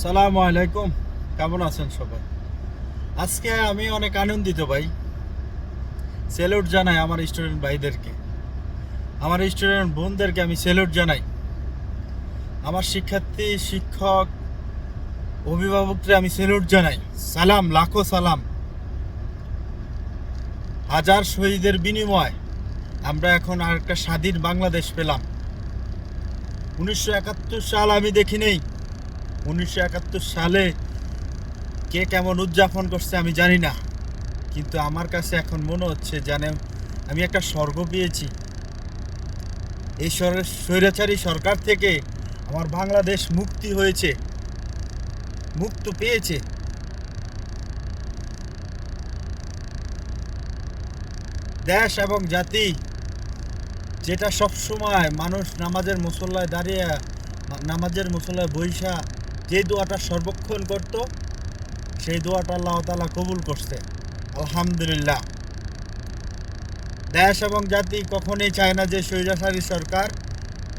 সালামু আলাইকুম। কেমন আছেন সবাই? আজকে আমি অনেক আনন্দিত ভাই। স্যালুট জানাই আমার স্টুডেন্ট ভাইদেরকে। আমার স্টুডেন্ট বোনদেরকে আমি স্যালুট জানাই। আমার শিক্ষার্থী, শিক্ষক, অভিভাবকদের আমি স্যালুট জানাই। সালাম, লাখো সালাম। হাজার শহীদের বিনিময় আমরা এখন আর একটা স্বাধীন বাংলাদেশ পেলাম। উনিশশো একাত্তর সাল আমি দেখি নেই। উনিশশো একাত্তর সালে কে কেমন উদযাপন করছে আমি জানি না, কিন্তু আমার কাছে এখন মনে হচ্ছে জানে আমি একটা স্বর্গ পেয়েছি। এই স্বর- স্বৈরাচারী সরকার থেকে আমার বাংলাদেশ মুক্তি হয়েছে, মুক্ত পেয়েছে। দেশ এবং জাতি, যেটা সব সময় মানুষ নামাজের মুসল্লায় দাঁড়িয়ে, নামাজের মুসল্লায় বৈশা যে দোয়াটা সর্বক্ষণ করত, সেই দোয়াটা আল্লাহ তালা কবুল করছে। আলহামদুলিল্লাহ। দেশ এবং জাতি কখনোই চায় না যে স্বৈরাচারী সরকার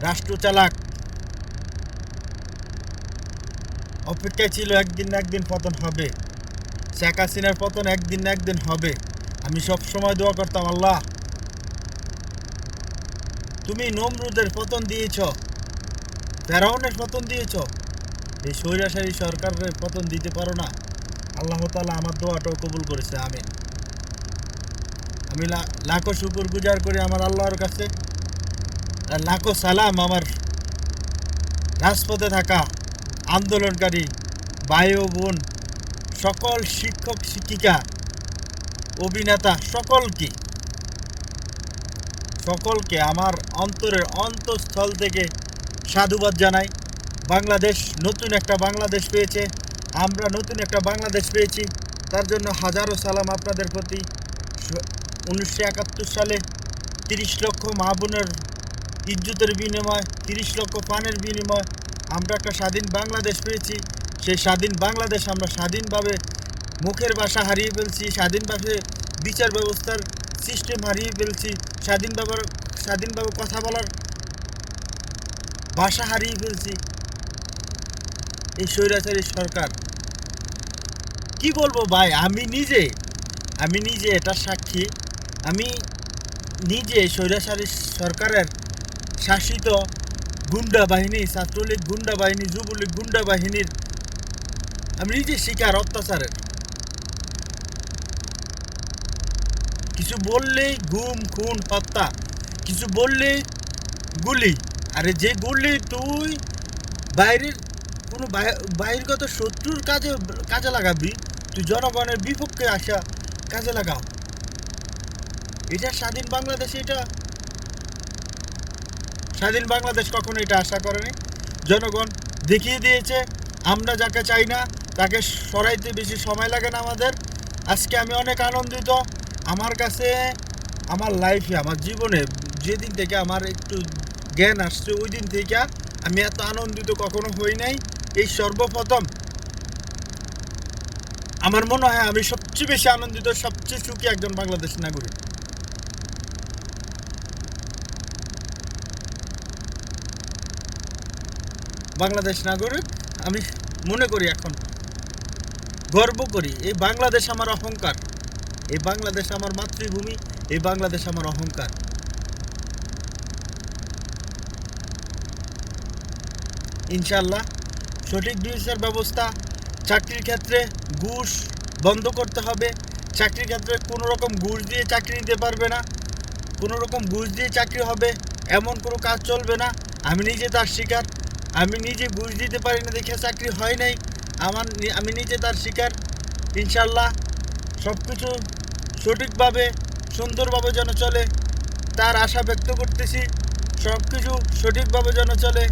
রাষ্ট্র চালাক। অপেক্ষায় ছিল একদিন না একদিন পতন হবে। শেখ হাসিনার পতন একদিন না একদিন হবে। আমি সব সময় দোয়া করতাম, আল্লাহ, তুমি নমরুদের পতন দিয়েছ, ফেরাউনের পতন দিয়েছ এই স্বৈরাচারী সরকারের পতন দিতে পারো না, আল্লাহ তালা আমার দোয়াটাও কবুল করেছে আমি আমি লাখো শুকুর গুজার করি আমার আল্লাহর কাছে, আর লাখো সালাম আমার রাজপথে থাকা আন্দোলনকারী ভাই ও বোন, সকল শিক্ষক, শিক্ষিকা, অভিনেতা, সকলকে সকলকে আমার অন্তরের অন্তঃস্থল থেকে সাধুবাদ জানাই। বাংলাদেশ নতুন একটা বাংলাদেশ পেয়েছে। আমরা নতুন একটা বাংলাদেশ পেয়েছি। তার জন্য হাজারো সালাম আপনাদের প্রতি। উনিশশো একাত্তর সালে তিরিশ লক্ষ মা বোনের ইজ্জতের বিনিময়, তিরিশ লক্ষ পানের বিনিময় আমরা একটা স্বাধীন বাংলাদেশ পেয়েছি। সেই স্বাধীন বাংলাদেশ আমরা স্বাধীনভাবে মুখের ভাষা হারিয়ে ফেলছি, স্বাধীনভাবে বিচার ব্যবস্থার সিস্টেম হারিয়ে ফেলছি, স্বাধীনভাবে স্বাধীনভাবে কথা বলার ভাষা হারিয়ে ফেলছি। এই স্বৈরাচারী সরকার। কি বলব ভাই? আমি নিজে আমি নিজে এটা সাক্ষী। আমি নিজে স্বৈরাচারী সরকারের শাসিত গুন্ডা বাহিনী, ছাত্রলীগ গুন্ডা বাহিনী, যুবলীগ গুন্ডা বাহিনীর আমি নিজে শিকার অত্যাচারের। কিছু বললেই গুম, খুন, হত্যা, কিছু বললেই গুলি। আরে যে গুলি তুই বাইরের কোনো বাহিরগত শত্রুর কাজে কাজে লাগাবি, তুই জনগণের বিপক্ষে আসা কাজে লাগাও। এটা স্বাধীন বাংলাদেশ এটা স্বাধীন বাংলাদেশ কখনো এটা আশা করেনি। জনগণ দেখিয়ে দিয়েছে, আমরা যাকে চাই না, তাকে সরাইতে বেশি সময় লাগে না আমাদের। আজকে আমি অনেক আনন্দিত। আমার কাছে, আমার লাইফে আমার জীবনে যেদিন থেকে আমার একটু জ্ঞান আসছে ওই দিন থেকে আমি এত আনন্দিত কখনো হই নাই। এই সর্বপ্রথম আমার মনে হয় আমি সবচেয়ে বেশি আনন্দিত, সবচেয়ে সুখী একজন বাংলাদেশ নাগরিক। বাংলাদেশ নাগরিক, আমি মনে করি এখন, গর্ব করি, এই বাংলাদেশ আমার অহংকার, এই বাংলাদেশ আমার মাতৃভূমি, এই বাংলাদেশ আমার অহংকার। ইনশাল্লাহ সঠিক বিচার ব্যবস্থা, চাকরির ক্ষেত্রে ঘুষ বন্ধ করতে হবে, চাকরির ক্ষেত্রে কোনো রকম ঘুষ দিয়ে চাকরি নিতে পারবে না, কোনো রকম ঘুষ দিয়ে চাকরি হবে, এমন কোনো কাজ চলবে না, আমি নিজে তার শিকার, আমি নিজে ঘুষ দিতে পারি না দেখে চাকরি হয় নাই, আমার আমি নিজে তার শিকার, ইনশাল্লাহ সব কিছু সঠিকভাবে, সুন্দরভাবে যেন চলে, তার আশা ব্যক্ত করতেছি সব কিছু সঠিকভাবে যেন চলে,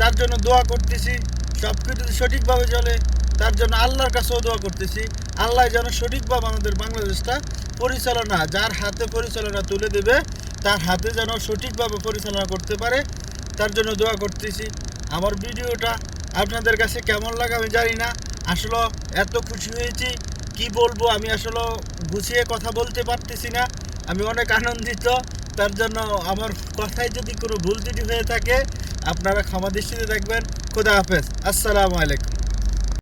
তার জন্য দোয়া করতেছি। সব কিছু সঠিকভাবে চলে, তার জন্য আল্লাহর কাছেও দোয়া করতেছি। আল্লাহ যেন সঠিকভাবে আমাদের বাংলাদেশটা পরিচালনা, যার হাতে পরিচালনা তুলে দেবে, তার হাতে যেন সঠিকভাবে পরিচালনা করতে পারে, তার জন্য দোয়া করতেছি। আমার ভিডিওটা আপনাদের কাছে কেমন লাগে আমি জানি না। আসলে এত খুশি হয়েছি, কি বলব আমি আসলে গুছিয়ে কথা বলতে পারতেছি না। আমি অনেক আনন্দিত, তার জন্য আমার কথায় যদি কোনো ভুল ত্রুটি হয়ে থাকে আপনারা ক্ষমা দৃষ্টিতে দেখবেন। খোদা হাফেজ। আসসালামু আলাইকুম।